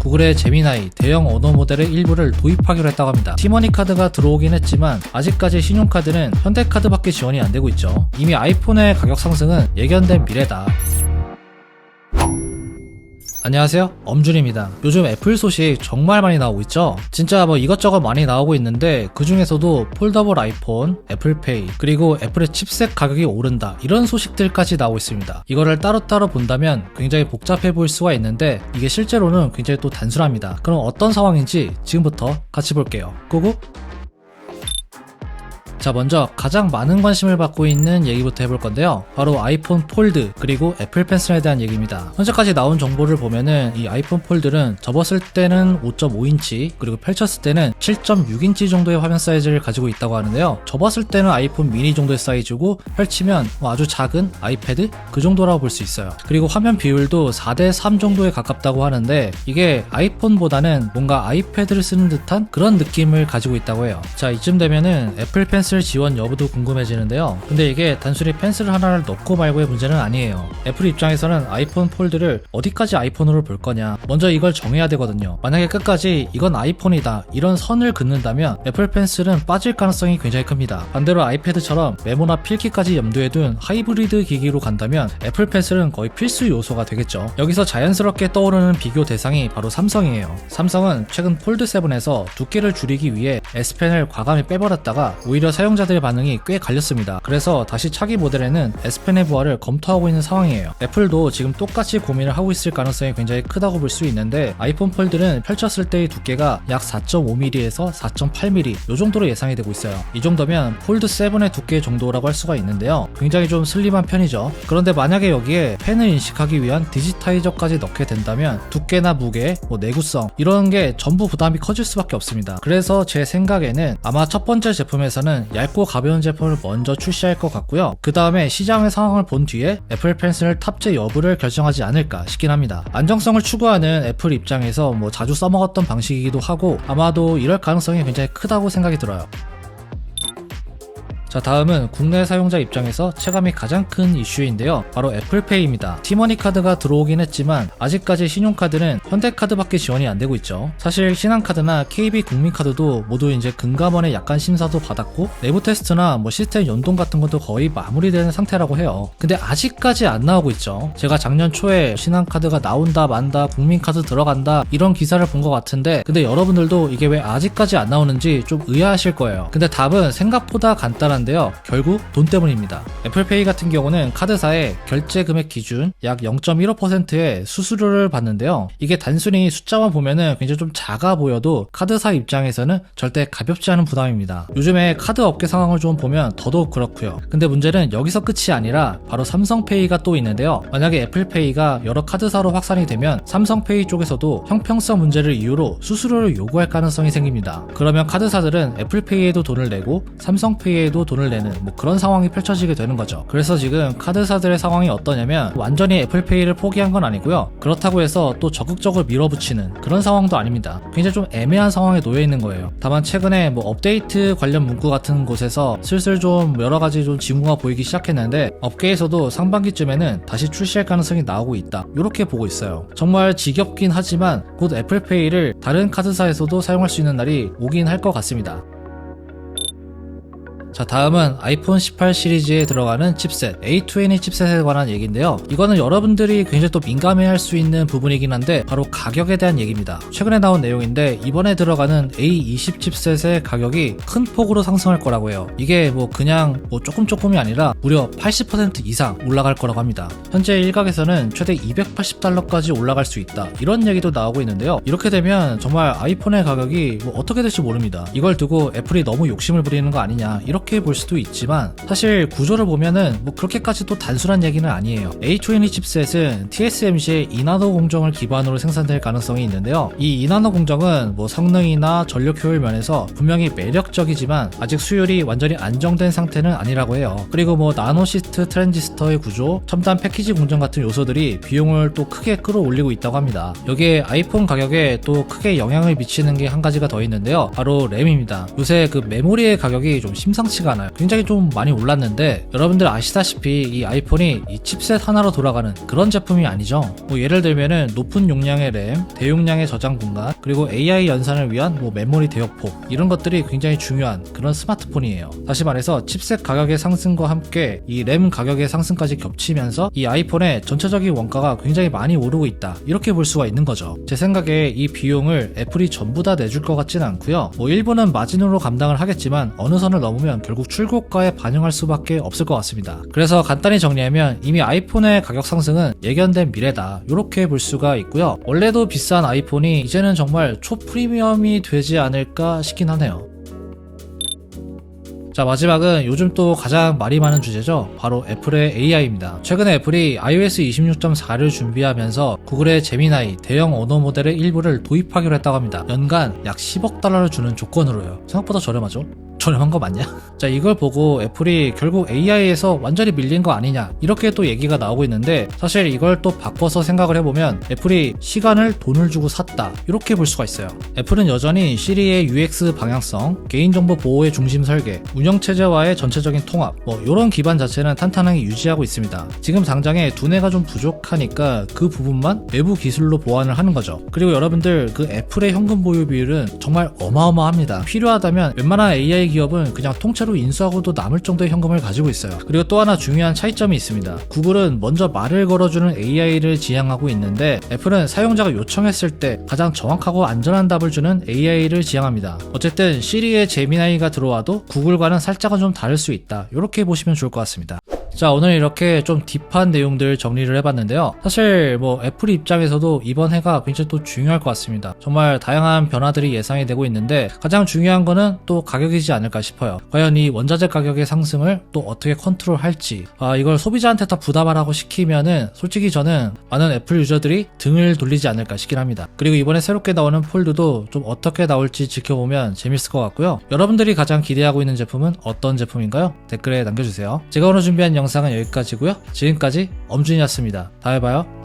구글의 제미나이 대형 언어 모델의 일부를 도입하기로 했다고 합니다. 티머니 카드가 들어오긴 했지만 아직까지 신용카드는 현대카드밖에 지원이 안 되고 있죠. 이미 아이폰의 가격 상승은 예견된 미래다. 안녕하세요. 엄준입니다. 요즘 애플 소식 정말 많이 나오고 있죠? 진짜 뭐 이것저것 많이 나오고 있는데 그 중에서도 폴더블 아이폰 애플페이 그리고 애플의 칩셋 가격이 오른다. 이런 소식들까지 나오고 있습니다. 이거를 따로따로 본다면 굉장히 복잡해 보일 수가 있는데 이게 실제로는 굉장히 또 단순합니다. 그럼 어떤 상황인지 지금부터 같이 볼게요. 고고 자 먼저 가장 많은 관심을 받고 있는 얘기부터 해볼 건데요. 바로 아이폰 폴드 그리고 애플 펜슬에 대한 얘기입니다. 현재까지 나온 정보를 보면은 이 아이폰 폴드는 접었을 때는 5.5인치 그리고 펼쳤을 때는 7.6인치 정도의 화면 사이즈를 가지고 있다고 하는데요. 접었을 때는 아이폰 미니 정도의 사이즈고 펼치면 뭐 아주 작은 아이패드? 그 정도라고 볼 수 있어요. 그리고 화면 비율도 4대3 정도에 가깝다고 하는데 이게 아이폰보다는 뭔가 아이패드를 쓰는 듯한 그런 느낌을 가지고 있다고 해요. 자 이쯤 되면은 애플 펜슬 지원 여부도 궁금해지는데요. 근데 이게 단순히 펜슬 하나를 넣고 말고의 문제는 아니에요. 애플 입장에서는 아이폰 폴드를 어디까지 아이폰으로 볼 거냐. 먼저 이걸 정해야 되거든요. 만약에 끝까지 이건 아이폰이다 이런 선을 긋는다면 애플 펜슬은 빠질 가능성이 굉장히 큽니다. 반대로 아이패드처럼 메모나 필기까지 염두에 둔 하이브리드 기기로 간다면 애플 펜슬은 거의 필수 요소가 되겠죠. 여기서 자연스럽게 떠오르는 비교 대상이 바로 삼성이에요. 삼성은 최근 폴드 7에서 두께를 줄이기 위해 S펜을 과감히 빼버렸다가 오히려 사용자들의 반응이 꽤 갈렸습니다. 그래서 다시 차기 모델에는 S펜의 부활을 검토하고 있는 상황이에요. 애플도 지금 똑같이 고민을 하고 있을 가능성이 굉장히 크다고 볼 수 있는데 아이폰 폴드는 펼쳤을 때의 두께가 약 4.5mm에서 4.8mm 이 정도로 예상이 되고 있어요. 이 정도면 폴드 7의 두께 정도라고 할 수가 있는데요. 굉장히 좀 슬림한 편이죠. 그런데 만약에 여기에 펜을 인식하기 위한 디지타이저까지 넣게 된다면 두께나 무게, 뭐 내구성 이런 게 전부 부담이 커질 수밖에 없습니다. 그래서 제 생각에는 아마 첫 번째 제품에서는 얇고 가벼운 제품을 먼저 출시할 것 같고요. 그 다음에 시장의 상황을 본 뒤에 애플 펜슬 탑재 여부를 결정하지 않을까 싶긴 합니다. 안정성을 추구하는 애플 입장에서 뭐 자주 써먹었던 방식이기도 하고 아마도 이럴 가능성이 굉장히 크다고 생각이 들어요. 자 다음은 국내 사용자 입장에서 체감이 가장 큰 이슈인데요. 바로 애플페이입니다. 티머니 카드가 들어오긴 했지만 아직까지 신용카드는 현대카드밖에 지원이 안 되고 있죠. 사실 신한카드나 KB 국민카드도 모두 이제 금감원의 약간 심사도 받았고 내부 테스트나 뭐 시스템 연동 같은 것도 거의 마무리되는 상태라고 해요. 근데 아직까지 안 나오고 있죠. 제가 작년 초에 신한카드가 나온다 만다 국민카드 들어간다 이런 기사를 본 것 같은데 근데 여러분들도 이게 왜 아직까지 안 나오는지 좀 의아하실 거예요. 근데 답은 생각보다 간단한 한데요. 결국 돈 때문입니다. 애플페이 같은 경우는 카드사의 결제 금액 기준 약 0.15%의 수수료를 받는데요. 이게 단순히 숫자만 보면은 굉장히 좀 작아 보여도 카드사 입장에서는 절대 가볍지 않은 부담입니다. 요즘에 카드 업계 상황을 좀 보면 더더욱 그렇고요. 근데 문제는 여기서 끝이 아니라 바로 삼성페이가 또 있는데요. 만약에 애플페이가 여러 카드사로 확산이 되면 삼성페이 쪽에서도 형평성 문제를 이유로 수수료를 요구할 가능성이 생깁니다. 그러면 카드사들은 애플페이에도 돈을 내고 삼성페이에도 돈을 내는 뭐 그런 상황이 펼쳐지게 되는 거죠. 그래서 지금 카드사들의 상황이 어떠냐면 완전히 애플페이를 포기한 건 아니고요. 그렇다고 해서 또 적극적으로 밀어붙이는 그런 상황도 아닙니다. 굉장히 좀 애매한 상황에 놓여 있는 거예요. 다만 최근에 뭐 업데이트 관련 문구 같은 곳에서 슬슬 좀 여러 가지 좀 징후가 보이기 시작했는데 업계에서도 상반기쯤에는 다시 출시할 가능성이 나오고 있다. 이렇게 보고 있어요. 정말 지겹긴 하지만 곧 애플페이를 다른 카드사에서도 사용할 수 있는 날이 오긴 할 것 같습니다. 자 다음은 아이폰 18 시리즈에 들어가는 칩셋 A20 칩셋에 관한 얘기인데요. 이거는 여러분들이 굉장히 또 민감해할 수 있는 부분이긴 한데 바로 가격에 대한 얘기입니다. 최근에 나온 내용인데 이번에 들어가는 A20 칩셋의 가격이 큰 폭으로 상승할 거라고 해요. 이게 뭐 그냥 뭐 조금 조금이 아니라 무려 80% 이상 올라갈 거라고 합니다. 현재 일각에서는 최대 280달러까지 올라갈 수 있다. 이런 얘기도 나오고 있는데요. 이렇게 되면 정말 아이폰의 가격이 뭐 어떻게 될지 모릅니다. 이걸 두고 애플이 너무 욕심을 부리는 거 아니냐 이렇게 이렇게 볼 수도 있지만 사실 구조를 보면은 뭐 그렇게까지 또 단순한 얘기는 아니에요. A20 칩셋은 TSMC의 이나노 공정을 기반으로 생산될 가능성이 있는데요. 이 이나노 공정은 뭐 성능이나 전력 효율 면에서 분명히 매력적이지만 아직 수율이 완전히 안정된 상태는 아니라고 해요. 그리고 뭐 나노시스트 트랜지스터의 구조, 첨단 패키지 공정 같은 요소들이 비용을 또 크게 끌어올리고 있다고 합니다. 여기에 아이폰 가격에 또 크게 영향을 미치는 게 한 가지가 더 있는데요. 바로 램입니다. 요새 그 메모리의 가격이 좀 심상 심 상치가 않아요. 굉장히 좀 많이 올랐는데 여러분들 아시다시피 이 아이폰이 이 칩셋 하나로 돌아가는 그런 제품이 아니죠. 뭐 예를 들면은 높은 용량의 램, 대용량의 저장 공간, 그리고 AI 연산을 위한 뭐 메모리 대역폭 이런 것들이 굉장히 중요한 그런 스마트폰이에요. 다시 말해서 칩셋 가격의 상승과 함께 이 램 가격의 상승까지 겹치면서 이 아이폰의 전체적인 원가가 굉장히 많이 오르고 있다. 이렇게 볼 수가 있는 거죠. 제 생각에 이 비용을 애플이 전부 다 내줄 것 같지는 않고요. 뭐 일부는 마진으로 감당을 하겠지만 어느 선을 넘으면 결국 출고가에 반영할 수밖에 없을 것 같습니다. 그래서 간단히 정리하면 이미 아이폰의 가격 상승은 예견된 미래다. 이렇게 볼 수가 있고요. 원래도 비싼 아이폰이 이제는 정말 초프리미엄이 되지 않을까 싶긴 하네요. 자 마지막은 요즘 또 가장 말이 많은 주제죠 바로 애플의 AI입니다 최근에 애플이 iOS 26.4를 준비하면서 구글의 제미나이 대형 언어 모델의 일부를 도입하기로 했다고 합니다 연간 약 10억 달러를 주는 조건으로요 생각보다 저렴하죠? 저렴한 거 맞냐? 자 이걸 보고 애플이 결국 AI에서 완전히 밀린 거 아니냐? 이렇게 또 얘기가 나오고 있는데 사실 이걸 또 바꿔서 생각을 해보면 애플이 시간을 돈을 주고 샀다. 이렇게 볼 수가 있어요. 애플은 여전히 시리의 UX 방향성, 개인정보 보호의 중심 설계, 운영체제와의 전체적인 통합 뭐 이런 기반 자체는 탄탄하게 유지하고 있습니다. 지금 당장에 두뇌가 좀 부족하니까 그 부분만 외부 기술로 보완을 하는 거죠. 그리고 여러분들 그 애플의 현금 보유 비율은 정말 어마어마합니다. 필요하다면 웬만한 AI 기업은 그냥 통째로 인수하고도 남을 정도의 현금을 가지고 있어요. 그리고 또 하나 중요한 차이점이 있습니다. 구글은 먼저 말을 걸어주는 AI를 지향하고 있는데 애플은 사용자가 요청했을 때 가장 정확하고 안전한 답을 주는 AI를 지향합니다. 어쨌든 시리의 제미나이가 들어와도 구글과는 살짝은 좀 다를 수 있다. 이렇게 보시면 좋을 것 같습니다. 자 오늘 이렇게 좀 딥한 내용들 정리를 해봤는데요. 사실 뭐 애플 입장에서도 이번 해가 굉장히 또 중요할 것 같습니다. 정말 다양한 변화들이 예상이 되고 있는데 가장 중요한 거는 또 가격이지 않을까 싶어요. 과연 이 원자재 가격의 상승을 또 어떻게 컨트롤할지. 아 이걸 소비자한테 다 부담하라고 시키면은 솔직히 저는 많은 애플 유저들이 등을 돌리지 않을까 싶긴 합니다. 그리고 이번에 새롭게 나오는 폴드도 좀 어떻게 나올지 지켜보면 재밌을 것 같고요. 여러분들이 가장 기대하고 있는 제품은 어떤 제품인가요? 댓글에 남겨주세요. 제가 오늘 준비한 영상은 여기까지고요. 지금까지 엄준이었습니다. 다음에 봐요.